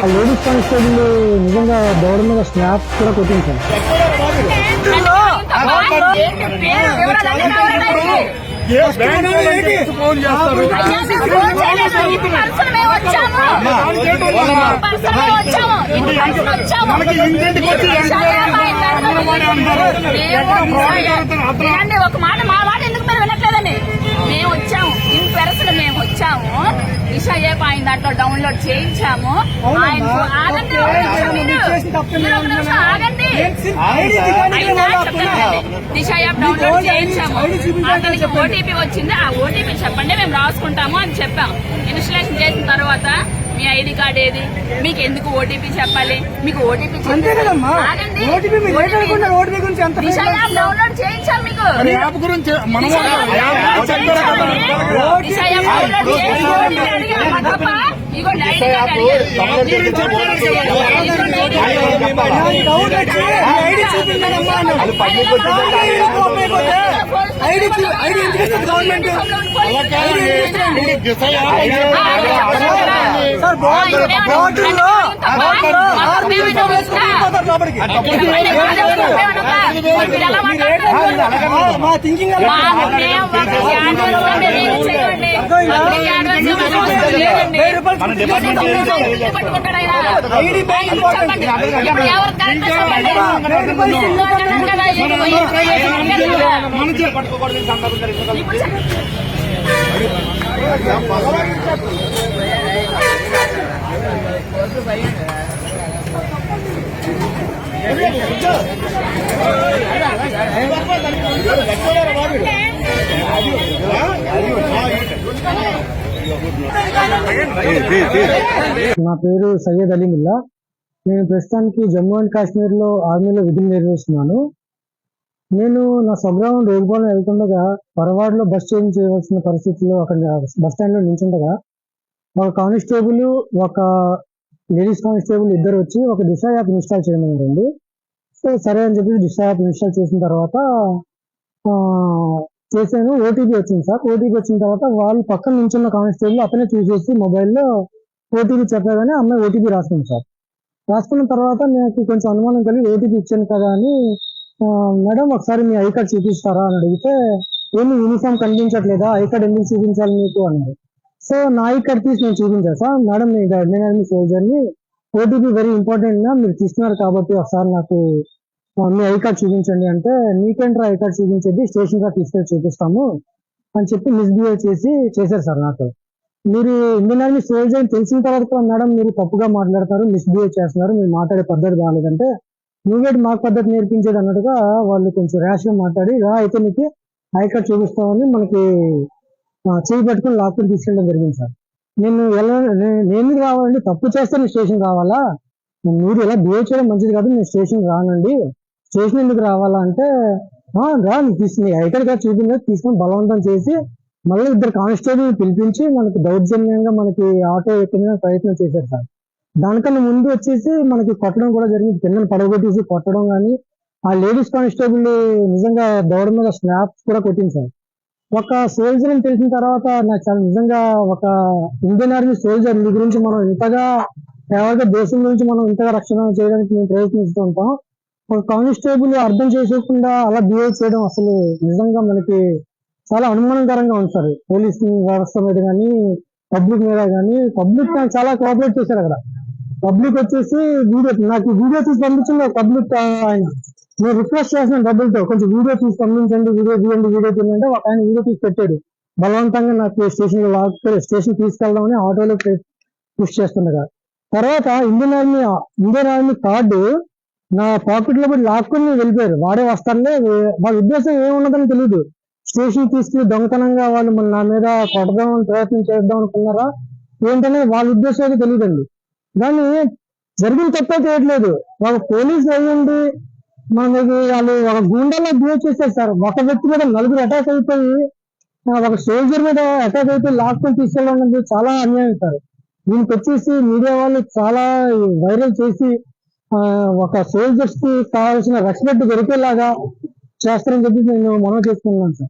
ఆ ladies constable నిజంగా దౌడ మీద స్నాప్ కూడా వినండి, ఒక మాట మా మాట ఎందుకు మీరు వినట్లేదండి మేము వచ్చాము ఇన్ పెరసలు మేము వచ్చాము ఇషా ఏప్ ఆయన దాంట్లో డౌన్లోడ్ చేయించాము ఆయన ఆగండి ఒక నిమిషం మీరు. మీరు ఒక నిమిషం ఆగండి. అయినా చెప్తానండి. దిశ యాప్ డౌన్లోడ్ చేయించాము. అతనికి ఓటీపీ వచ్చింది. ఆ ఓటీపీ చెప్పండి. మేము రాసుకుంటాము అని చెప్పాం. ఇన్స్టలేషన్ చేసిన తర్వాత మీ ఐడి కార్డ్ ఏది మీకు ఎందుకు ఓటీపీ చెప్పాలి మీకు ఓటీపీ డౌన్లోడ్ చేయించాం మీకు? ఇగో ఐడి ఐడి ఎందుకు గవర్నమెంట్ మా థింకింగ్ ఐడి బ్యాంక్ ఇంపార్టెంట్ మనం పట్టుకోకూడదు సందర్భం నా పేరు సయ్యద్ అలీముల్లా నేను ప్రస్తుతానికి జమ్మూ అండ్ కాశ్మీర్లో ఆర్మీలో విధులు నిర్వహిస్తున్నాను. నేను నా స్వగ్రామం రేగుపాలెం వెళ్తుండగా పొరవాడులో బస్ చేంజ్ చేయవలసిన పరిస్థితుల్లో అక్కడ బస్ స్టాండ్లో నిల్చుండగా ఒక కానిస్టేబుల్ ఒక లేడీస్ కానిస్టేబుల్ ఇద్దరు వచ్చి ఒక దిశ యాప్ ఇన్స్టాల్ చేయమన్నారండి సో సరే అని చెప్పి దిశ యాప్ ఇన్స్టాల్ చేసిన తర్వాత చేశాను. ఓటీపీ వచ్చింది సార్. ఓటీపీ వచ్చిన తర్వాత వాళ్ళు పక్కన నించున్న కానిస్టేబుల్ అతనే చూసేసి మొబైల్లో ఓటీపీ చెప్పగానే అమ్మాయి ఓటీపీ రాసుకుంది సార్. రాసుకున్న తర్వాత నాకు కొంచెం అనుమానం కలిగి ఓటీపీ ఇచ్చాను కదా అని మేడం ఒకసారి మీ ఐ కార్డ్ చూపిస్తారా అని అడిగితే ఏమి యూనిఫామ్ కనిపించట్లేదా? ఐ కార్డ్ ఎందుకు చూపించాలి మీకు? అన్నారు. సో నా ఐ కార్డ్ తీసి నేను చూపించా సార్ మేడం నేను అడ్మిన్ సోల్జర్ సోల్జర్ని ఓటీపీ వెరీ ఇంపార్టెంట్గా మీరు తీస్తున్నారు కాబట్టి ఒకసారి నాకు మీ ఐ కార్డ్ చూపించండి అంటే నీకేంట్రా ఐ కార్డ్ చూపించేది? స్టేషన్గా తీసుకెళ్ళి చూపిస్తాము అని చెప్పి మిస్బిహేవ్ చేసి చేశారు సార్ నాకు. మీరు ఇండియన్ ఆర్మీ సోల్జర్ అని తెలిసిన తర్వాత కూడా మేడం మీరు తప్పుగా మాట్లాడతారు మిస్బిహేవ్ చేస్తున్నారు మీరు మాట్లాడే పద్ధతి బాగాలేదంటే నువ్వేటి మాకు పద్ధతి నేర్పించేది అన్నట్టుగా వాళ్ళు కొంచెం ర్యాష్గా మాట్లాడి రా అయితే నీకు ఐ కార్డ్ చూపిస్తామని మనకి చేయి పెట్టుకుని లాక్కుని తీసుకెళ్ళడం జరిగింది సార్. నేను ఎలా నేను ఎందుకు రావాలండి? తప్పు చేస్తే నేను స్టేషన్ రావాలా? మీరు ఎలా బిహేవ్ చేయడం మంచిది కాదు నేను స్టేషన్ రానండి. స్టేషన్ ఎందుకు రావాలా అంటే రా నీకు తీసుకుని ఐటర్ గారు చూపింది తీసుకొని బలవంతం చేసి మళ్ళీ ఇద్దరు కానిస్టేబుల్ పిలిపించి మనకి దౌర్జన్యంగా మనకి ఆటో ఎక్కిన ప్రయత్నం చేశారు సార్. దానికన్నా ముందు వచ్చేసి మనకి కొట్టడం కూడా జరిగింది. పిల్లలు పడగొట్టేసి కొట్టడం కానీ ఆ లేడీస్ కానిస్టేబుల్ నిజంగా దౌడ మీద స్నాప్స్ కూడా కొట్టింది సార్. ఒక సోల్జర్ అని తెలిసిన తర్వాత నాకు చాలా నిజంగా ఒక ఇండియన్ ఆర్మీ సోల్జర్ మీ గురించి మనం ఇంతగా కేవలం దేశం గురించి మనం ఇంతగా రక్షణ చేయడానికి మేము ప్రయత్నిస్తూ ఉంటాం. ఒక కానిస్టేబుల్ అర్థం చేసుకోకుండా అలా బిహేవ్ చేయడం అసలు నిజంగా మనకి చాలా అనుమానకరంగా ఉంది సార్. పోలీస్ వ్యవస్థ మీద కానీ పబ్లిక్ మీద కానీ పబ్లిక్ చాలా కోఆపరేట్ చేశారు అక్కడ. పబ్లిక్ వచ్చేసి వీడియో నాకు వీడియో తీసి పంపించింది పబ్లిక్ ఆయన. నేను రిక్వెస్ట్ చేసిన డబ్బులతో. కొంచెం వీడియో తీసి పంపించండి వీడియో తీయండి వీడియో తీయండి ఒక ఆయన వీడియో తీసి పెట్టాడు. బలవంతంగా నాకు స్టేషన్ స్టేషన్ తీసుకెళ్దామని ఆటోలో పుష్ చేస్తుండగా. తర్వాత Indian army Indian army card నా పాకెట్లో పెట్టి లాక్కుని వెళ్ళిపోయారు. వాడే వస్తారులే వాళ్ళ ఉద్దేశం ఏమున్నదని తెలియదు స్టేషన్ తీసుకుని దొంగతనంగా వాళ్ళు మన నా మీద కొట్టదామని ప్రయత్నం చేద్దాం అనుకున్నారా ఏంటనే వాళ్ళ ఉద్దేశం అయితే తెలియదండి. దాన్ని జరిగిన తప్పే చేయట్లేదు. ఒక పోలీస్ అయ్యండి మనకి వాళ్ళు ఒక గుండెల్లో బిహేవ్ చేశారు సార్ ఒక వ్యక్తి మీద నలుగురు అటాక్ అయిపోయి ఒక సోల్జర్ మీద అటాక్ అయిపోయి లాక్డౌన్ తీసుకెళ్ళడం అనేది చాలా అన్యాయం సార్. దీనికి వచ్చేసి మీడియా వాళ్ళు చాలా వైరల్ చేసి ఒక సోల్జర్స్కి కావాల్సిన రెస్పెక్ట్ దొరికేలాగా చేస్తారని చెప్పి నేను మనం చేసుకున్నాను సార్.